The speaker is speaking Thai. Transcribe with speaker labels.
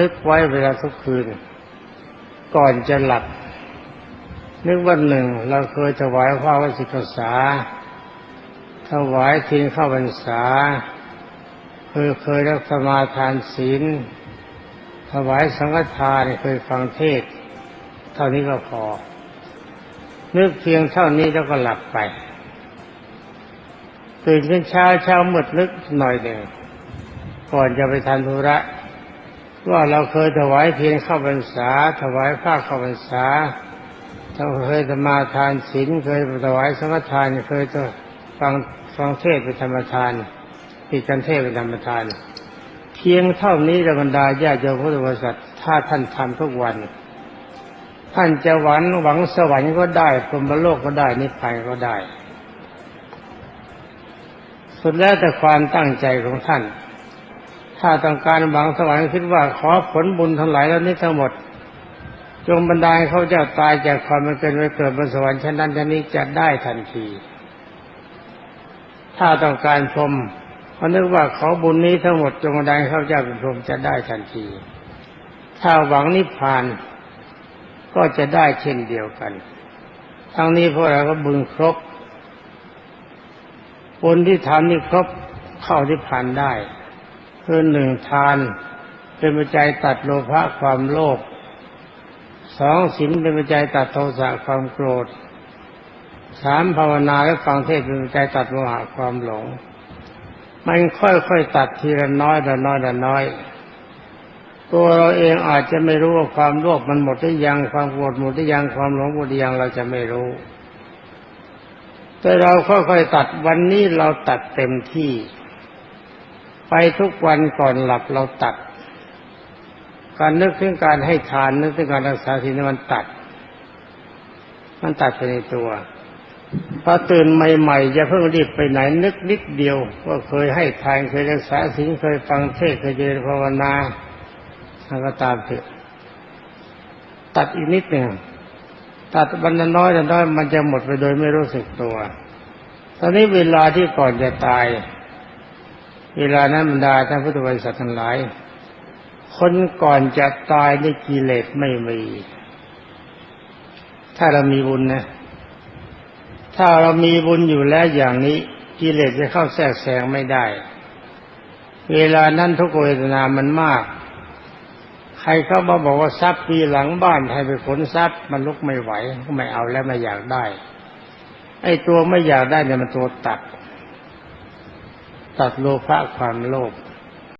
Speaker 1: นึกไว้เวลาทุกคืน ก่อนจะหลับ นึกวันหนึ่งเราเคยถวายพระวสิกษาถวายทีนเข้าพรรษาเคยเคยรักสมาทานศีลถวายสังฆทานเคยฟังเทศ เท่านี้ก็พอ นึกเพียงเท่านี้แล้วก็หลับไปตื่นขึ้นเช้าเช้ามืดนึกหน่อยหนึ่งก่อนจะไปทานธุระ ว่าเราเคยถวายเทียนเข้าวพรรษา ถวายผ้าข้าพรรษาเราเคยสมาทานศีลเคยถวายสังฆทานเคยฟังฟังเทศเป็นธรรมทานติดกันเทศเป็นธรรมทาน เพียงเท่านี้ระบรรดาญาโยมพุทธบริษัทถ้าท่านทำทุกวัน ท่านจะหวังหวังสวรรค์ก็ได้พรมโลกก็ได้นิพพานก็ได้ สุดแล้วแต่ความตั้งใจของท่าน ถ้าต้องการหวังสวรรค์คิดว่าขอผลบุญทั้งหลายแล้วนี้ทั้งหมด จงบรรดาเขาเจ้าตายจากความเป็นเกิดไปเกิดบนสวรรค์ชั้นนั้นชั้นนี้จะได้ทันที ถ้าต้องการพรหมเขานึกว่าขอบุญนี้ทั้งหมดจงบรรดาเขาเจ้าเป็นพรหมจะได้ทันที ถ้าหวังนิพพานก็จะได้เช่นเดียวกัน ทั้งนี้พวกเราก็บุญครบบุญที่ทำนี่ครบเข้าที่ผ่านได้ คือหนึ่งทาน เป็นปัจจัยตัดโลภะความโลภสองศีลเป็นปัจจัยตัดโทสะความโกรธสามภาวนาและฟังเทศเป็นปัจจัยตัดโมหะความหลง มันค่อยๆตัดทีละน้อยละน้อยละน้อย ตัวเราเองอาจจะไม่รู้ว่าความโลภมันหมดหรือยังความโกรธหมดหรือยังความหลงหมดหรือยังเราจะไม่รู้ แต่เราค่อยๆตัดวันนี้เราตัดเต็มที่ ไปทุกวันก่อนหลับเราตัด การนึกถึงการให้ทานนึกถึงการรักษาศีลมันตัด มันตัดไปในตัวพอตื่นใหม่ๆจะเพิ่งรีบไปไหนนึกนิดเดียวว่าเคยให้ทานเคยรักษาศีลเคยฟังเทศเคยเจริญภาวนาแล้วก็ตามเถอะตัดอีกนิดหนึ่งตัดวันน้อยละน้อยมันจะหมดไปโดยไม่รู้สึกตัว ตอนนี้เวลาที่ก่อนจะตาย เวลานั้นบรรดาท่านพุทธบริษัททั้งหลาย คนก่อนจะตายในกิเลสไม่มี ถ้าเรามีบุญนะ ถ้าเรามีบุญอยู่แล้วอย่างนี้ กิเลสจะเข้าแทรกแซงไม่ได้ เวลานั้นทุกเวทนามันมาก ใครเข้ามาบอกว่าทรัพย์ปีหลังบ้านให้ไปขนทรัพย์ มันลุกไม่ไหวก็ไม่เอาแล้วไม่อยากได้ ไอ้ตัวไม่อยากได้เนี่ยมันตัวตัด ตัดโลภะความโลภ